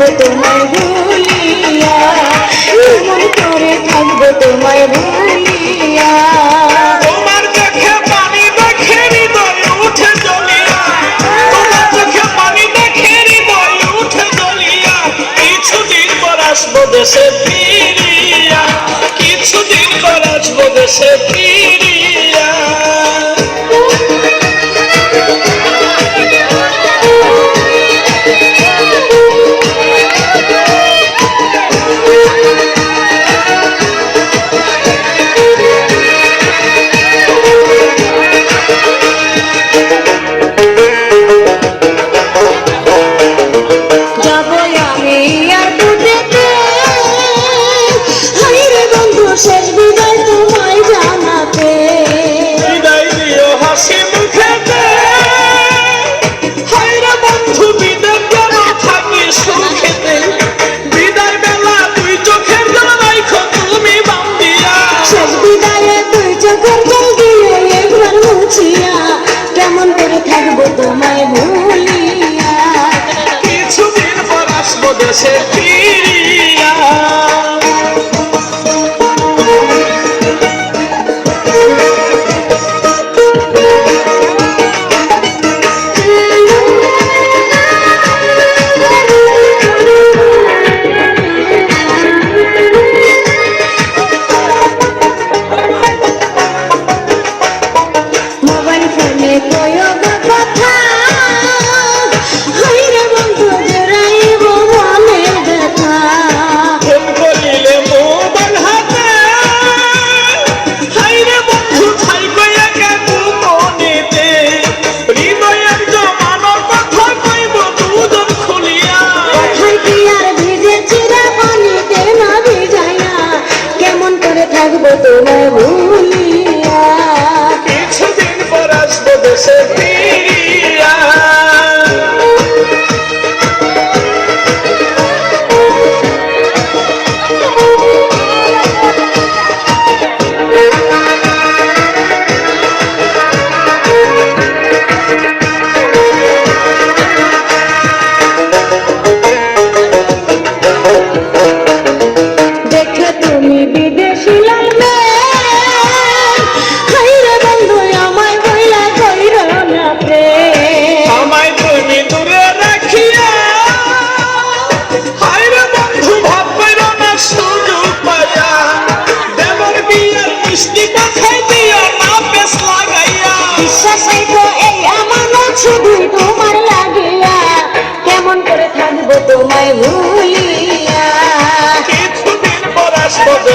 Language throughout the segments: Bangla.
থাকব তোমায় ভুলিয়া মন করে থাকব তোমায় ভুলিয়া। তোমায় ভুলিয়া কিছুদিন পর আসব দেশে should be.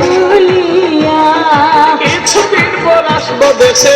ভুলিয়া কিছুদিন পর আসব দেশে